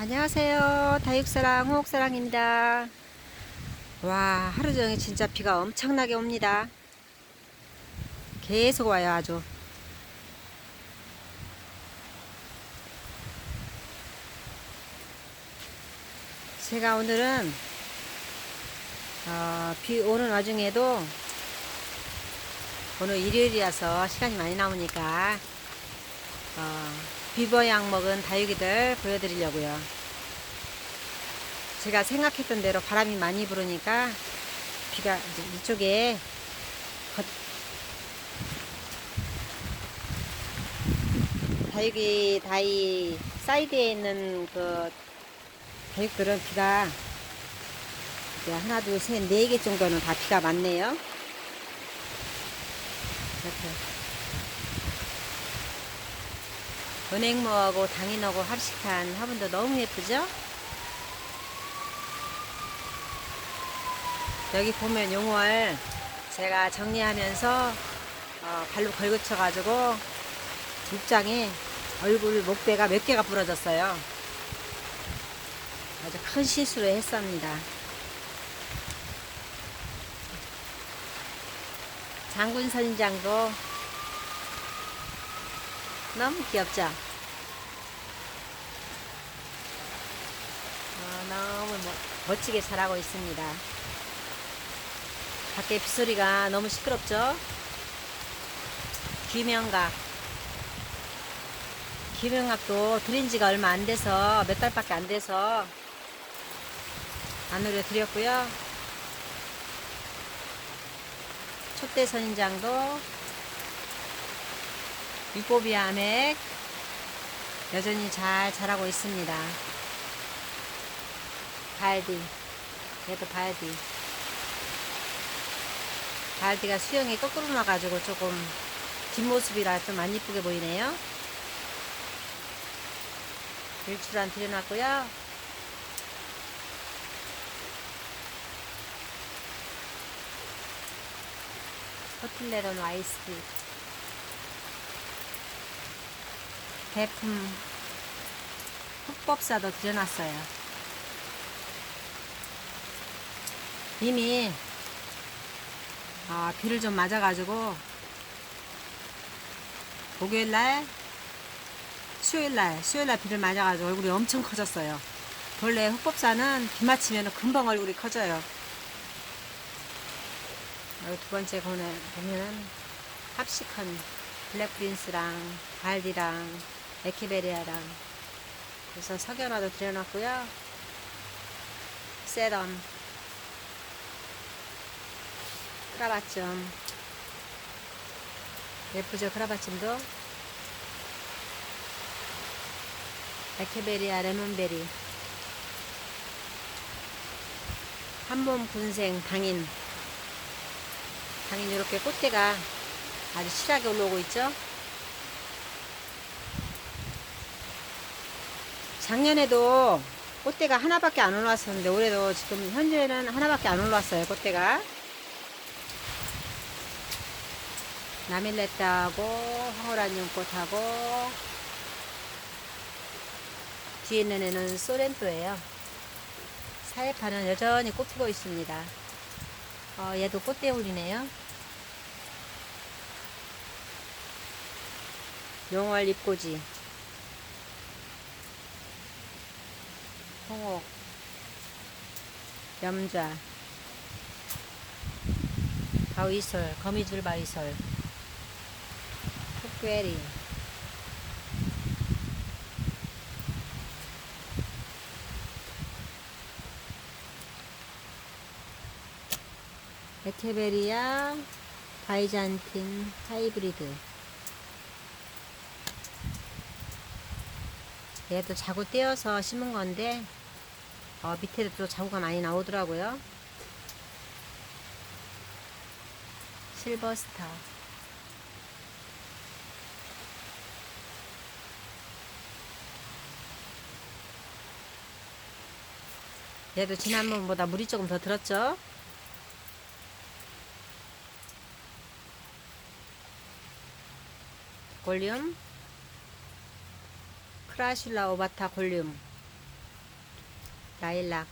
안녕하세요. 다육사랑 호옥사랑입니다. 와, 하루 종일 진짜 비가 엄청나게 옵니다. 계속 와요, 아주. 제가 오늘은 어, 비 오는 와중에도 오늘 일요일이라서 시간이 많이 나오니까 어, 비버약 먹은 다육이들 보여드리려고요. 제가 생각했던 대로 바람이 많이 불으니까 비가 이제 이쪽에 겉- 다육이 다이 사이드에 있는 그 다육들은 비가 이제 하나 둘 셋 네 개 정도는 다 비가 많네요. 이렇게 은행모하고 당인하고 합식한 화분도 너무 예쁘죠? 여기 보면 용월 제가 정리하면서 어, 발로 걸그쳐 가지고 입장에 얼굴 목대가 몇 개가 부러졌어요. 아주 큰 실수를 했습니다. 장군 선장도 너무 귀엽죠? 어, 너무 멋- 멋지게 자라고 있습니다. 밖에 빗소리가 너무 시끄럽죠? 귀명각. 귀명각도 들인 지가 얼마 안 돼서, 몇 달밖에 안 돼서 안 올려드렸고요. 촛대 선인장도 유보비아 맥 여전히 잘 자라고 있습니다. 발디 얘도 발디 발디가 수영이 거꾸로 나가지고 조금 뒷모습이라 좀 안 이쁘게 보이네요. 일출안 들여놨고요. 호틀레론 와이스티 대품 흑법사도 들여놨어요. 이미 아, 비를 좀 맞아가지고 목요일날 수요일날 수요일날 비를 맞아가지고 얼굴이 엄청 커졌어요. 원래 흑법사는 비 맞히면 금방 얼굴이 커져요. 두 번째 보면, 보면은 합식한 블랙 프린스랑 발디랑 에키베리아랑 그래서 석연화도 들여놨고요. 세럼 크라바점 예쁘죠 크라바점도? 에케베리아 레몬베리. 한몸 군생 당인. 당인 이렇게 꽃대가 아주 실하게 올라오고 있죠? 작년에도 꽃대가 하나밖에 안 올라왔었는데 올해도 지금 현재는 하나밖에 안 올라왔어요 꽃대가 나밀레타하고 황홀한 연꽃하고 뒤에 있는 애는 소렌토예요. 사회파는 여전히 꽃 피고 있습니다. 어, 얘도 꽃대 올리네요. 용월 잎꽂이 홍옥. 염좌. 바위솔 거미줄 바위솔 흑괴리 에케베리아 바이잔틴 하이브리드. 얘도 자구 떼어서 심은 건데 어, 밑에도 또 자구가 많이 나오더라고요. 실버스타 얘도 지난번보다 물이 조금 더 들었죠? 골륨. 크라슐라 오바타 골륨. 라일락.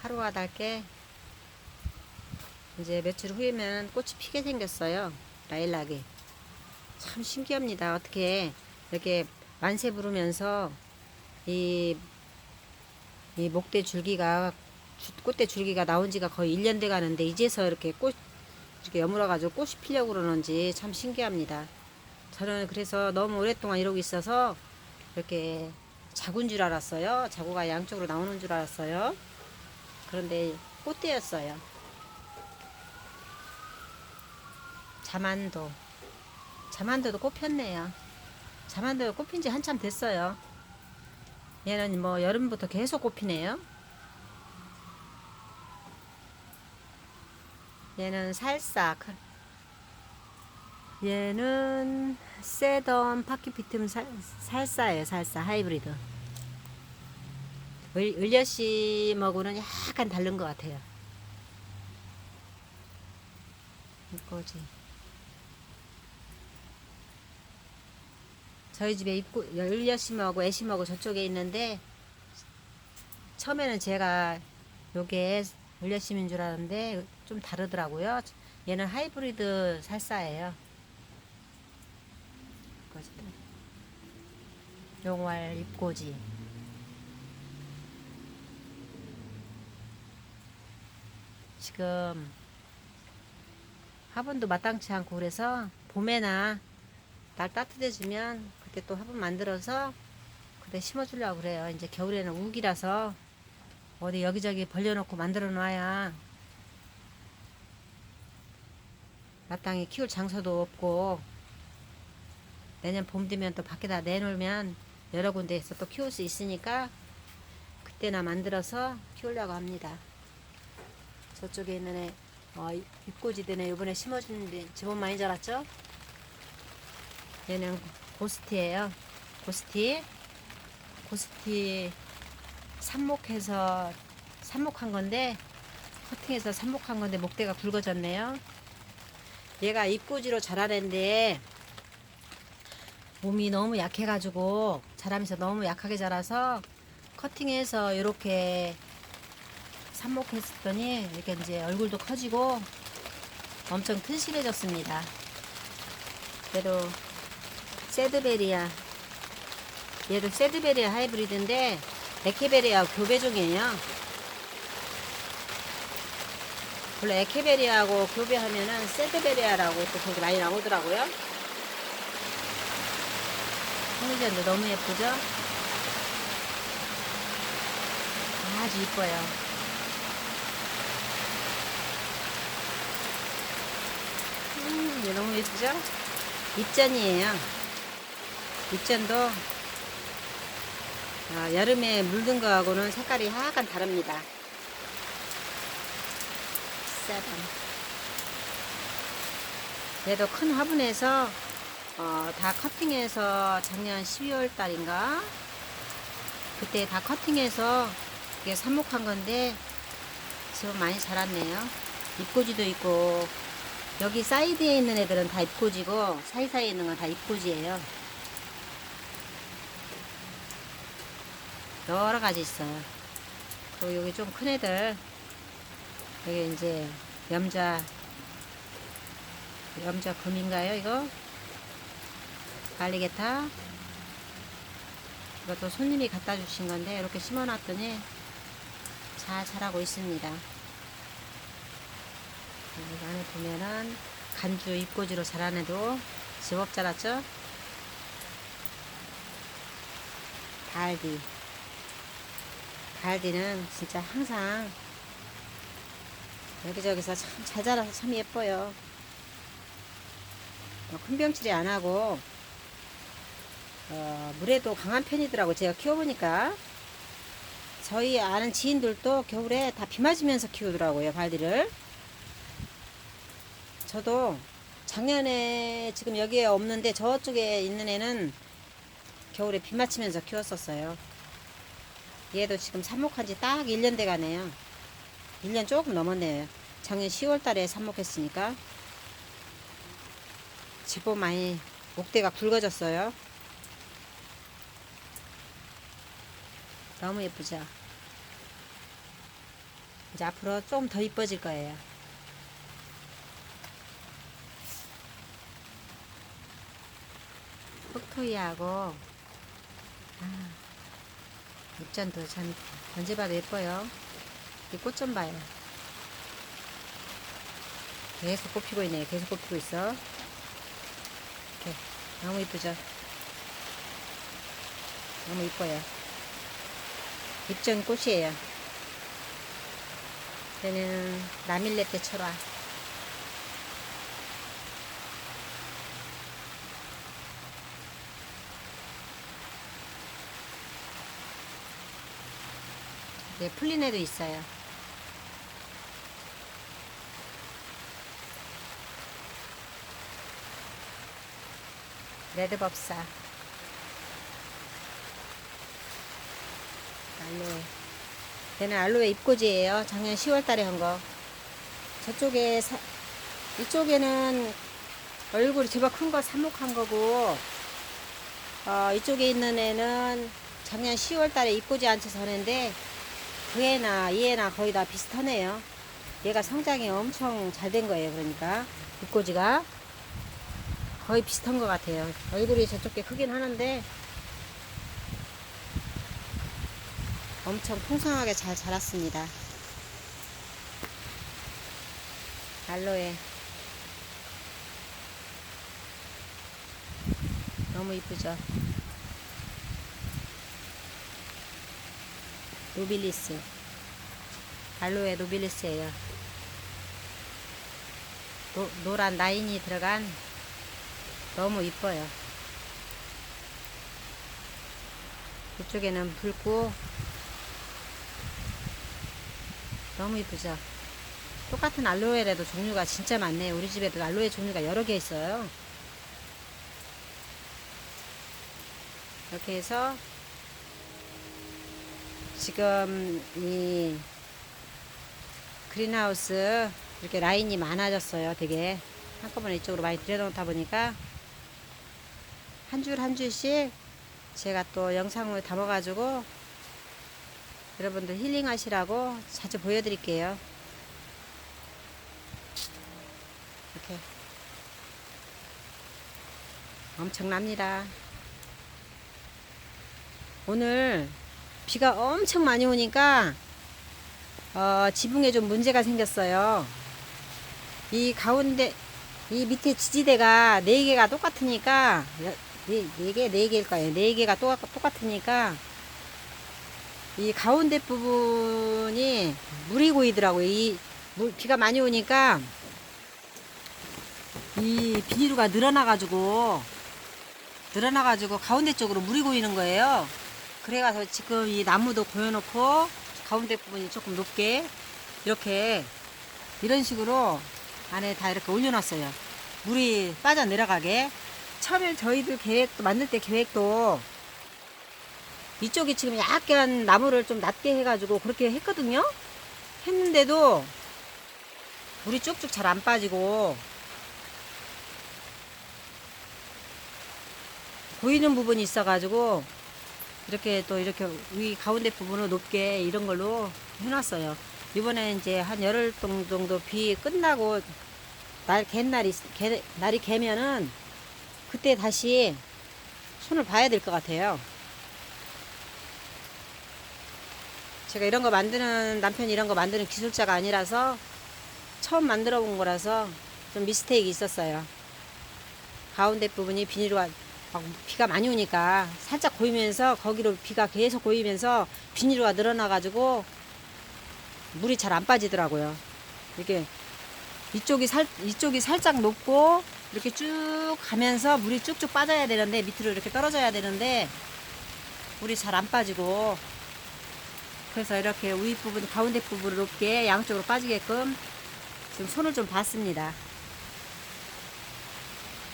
하루가 닳게 이제 며칠 후에면 꽃이 피게 생겼어요. 라일락이 참 신기합니다. 어떻게 이렇게 만세 부르면서 이, 이 목대 줄기가 주- 꽃대 줄기가 나온 지가 거의 1년 돼 가는데 이제서 이렇게 꽃 이렇게 여물어 가지고 꽃이 피려고 그러는지 참 신기합니다. 저는 그래서 너무 오랫동안 이러고 있어서 이렇게 자구인 줄 알았어요. 자구가 양쪽으로 나오는 줄 알았어요. 그런데 꽃대였어요. 자만도. 자만도도 꽃 폈네요. 자만도 꽃핀 지 한참 됐어요. 얘는 뭐 여름부터 계속 꽃 피네요. 얘는 살사. 얘는 세던 파키피툼 살, 살사예요. 살사 하이브리드. 을, 을려심하고는 약간 다른 것 같아요. 이거지. 저희 집에 입구 을려심하고 애심하고 저쪽에 있는데 처음에는 제가 요게 을려심인 줄 알았는데 좀 다르더라고요. 얘는 하이브리드 살사예요. 용왈 잎꽂이. 지금 화분도 마땅치 않고 그래서 봄에나 날 따뜻해지면 그때 또 화분 만들어서 그때 심어주려고 그래요. 이제 겨울에는 우기라서 어디 여기저기 벌려놓고 만들어 놔야 마땅히 키울 장소도 없고 내년 봄 되면 또 밖에다 내놓으면 여러 군데에서 또 키울 수 있으니까 그때나 만들어서 키우려고 합니다. 저쪽에 있는 애 어, 잎꽂이들네 이번에 심어주는데 제법 많이 자랐죠? 얘는 고스티예요. 고스티. 고스티 삽목해서 삽목한 건데 커팅해서 삽목한 건데 목대가 굵어졌네요. 얘가 잎꽂이로 자라는데 몸이 너무 약해가지고 자라면서 너무 약하게 자라서 커팅해서 이렇게 삽목했더니 이렇게 이제 얼굴도 커지고 엄청 튼실해졌습니다. 얘도 세드베리아 얘도 세드베리아 하이브리드인데 에케베리아 교배종이에요. 원래 에케베리아하고 교배하면은 세드베리아라고 또 거기 많이 나오더라고요. 홍리전도 너무 예쁘죠? 아주 이뻐요. 음, 얘 너무 예쁘죠? 입전이에요. 입전도 아, 여름에 물든 거하고는 색깔이 약간 다릅니다. 세븐. 얘도 큰 화분에서 어, 다 커팅해서 작년 12월 달인가 그때 다 커팅해서 이게 삽목한 건데 지금 많이 자랐네요. 잎꽂이도 있고 여기 사이드에 있는 애들은 다 잎꽂이고 사이사이에 있는 건 다 잎꽂이에요. 여러 가지 있어요. 그리고 여기 좀 큰 애들 여기 이제 염자 염자 금인가요 이거? 갈리게타 이것도 손님이 갖다 주신 건데 이렇게 심어 놨더니 잘 자라고 있습니다. 여기 안에 보면은 간주 잎꽂이로 자란 애도 제법 자랐죠? 달디 달디는 진짜 항상 여기저기서 참 잘 자라서 참 예뻐요. 어, 큰 병치레 안 하고 어, 물에도 강한 편이더라고 제가 키워보니까. 저희 아는 지인들도 겨울에 다 비 맞으면서 키우더라고요 발디를 저도 작년에 지금 여기에 없는데 저쪽에 있는 애는 겨울에 비 맞히면서 키웠었어요 얘도 지금 삽목한 지 딱 1년 돼 가네요 1년 조금 넘었네요 작년 10월 달에 삽목했으니까 제법 많이 목대가 굵어졌어요 너무 예쁘죠? 이제 앞으로 좀 더 이뻐질 거예요. 흑토이하고 아, 입전도 참 언제 봐도 예뻐요. 이 꽃 좀 봐요. 계속 꽃피고 있네요. 계속 꽃피고 있어. 이렇게 너무 이쁘죠? 너무 이뻐요. 입전 꽃이에요. 얘는 라밀레테 철화. 네, 풀린 애도 있어요. 레드법사. 알로에. 얘는 알로에 잎꽂이에요. 작년 10월 달에 한 거. 저쪽에, 사, 이쪽에는 얼굴이 제법 큰 거 삽목한 거고, 어, 이쪽에 있는 애는 작년 10월 달에 잎꽂이 앉혀서 하는데, 그 애나 이 애나 거의 다 비슷하네요. 얘가 성장이 엄청 잘 된 거예요. 그러니까, 잎꽂이가. 거의 비슷한 것 같아요. 얼굴이 저쪽 게 크긴 하는데, 엄청 풍성하게 잘 자랐습니다. 알로에 너무 이쁘죠? 노빌리스 알로에 노빌리스예요. 노, 노란 라인이 들어간 너무 이뻐요. 이쪽에는 붉고 너무 이쁘죠? 똑같은 알로에라도 종류가 진짜 많네요. 우리 집에도 알로에 종류가 여러 개 있어요. 이렇게 해서 지금 이 그린하우스 이렇게 라인이 많아졌어요. 되게 한꺼번에 이쪽으로 많이 들여놓다 보니까 한 줄 한 줄씩 제가 또 영상을 담아가지고 여러분들 힐링 하시라고 자주 보여드릴게요. 이렇게 엄청납니다. 오늘 비가 엄청 많이 오니까 어, 지붕에 좀 문제가 생겼어요. 이 가운데 이 밑에 지지대가 네 개가 똑같으니까 네, 네 개, 네 개일 거예요. 네 개가 똑, 똑같으니까 이 가운데 부분이 물이 고이더라고요. 이 물, 비가 많이 오니까 이 비닐루가 늘어나가지고 늘어나가지고 가운데 쪽으로 물이 고이는 거예요. 그래가서 지금 이 나무도 고여놓고 가운데 부분이 조금 높게 이렇게 이런 식으로 안에 다 이렇게 올려놨어요. 물이 빠져 내려가게. 처음에 저희들 계획도 만들 때 계획도 이쪽이 지금 약간 나무를 좀 낮게 해가지고 그렇게 했거든요. 했는데도 물이 쭉쭉 잘 안 빠지고 보이는 부분이 있어가지고 이렇게 또 이렇게 위 가운데 부분을 높게 이런 걸로 해놨어요. 이번에 이제 한 열흘 정도 비 끝나고 날 갯날이 개, 날이 개면은 그때 다시 손을 봐야 될 것 같아요. 제가 이런 거 만드는 남편이 이런 거 만드는 기술자가 아니라서 처음 만들어 본 거라서 좀 미스테이크 있었어요. 가운데 부분이 비닐과 막 비가 많이 오니까 살짝 고이면서 거기로 비가 계속 고이면서 비닐가 늘어나가지고 물이 잘 안 빠지더라고요. 이렇게 이쪽이 살 이쪽이 살짝 높고 이렇게 쭉 가면서 물이 쭉쭉 빠져야 되는데 밑으로 이렇게 떨어져야 되는데 물이 잘 안 빠지고 그래서 이렇게 위 부분 가운데 부분을 높게 양쪽으로 빠지게끔 지금 손을 좀 봤습니다.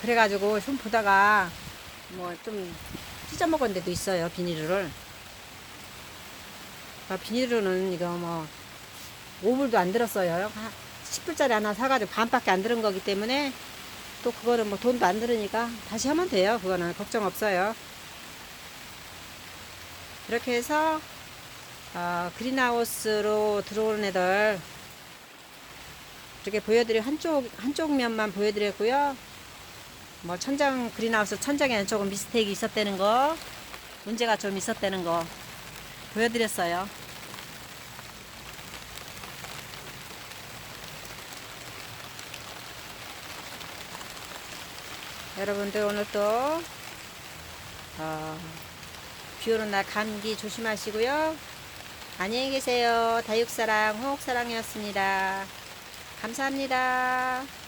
그래가지고 손 보다가 뭐 좀 찢어 먹은 데도 있어요 비닐을. 아, 비닐로는 이거 뭐 5불도 안 들었어요. 10불짜리 하나 사가지고 반밖에 안 들은 거기 때문에 또 그거는 뭐 돈도 안 들으니까 다시 하면 돼요. 그거는 걱정 없어요. 이렇게 해서 어, 그린하우스로 들어오는 애들 이렇게 보여드려 한쪽 한쪽 면만 보여드렸고요. 뭐 천장 그린하우스 천장에 조금 미스테이크 있었다는 거 문제가 좀 있었다는 거 보여드렸어요. 여러분들 오늘 또 어, 비 오는 날 감기 조심하시고요. 안녕히 계세요. 다육사랑, 홍옥사랑이었습니다. 감사합니다.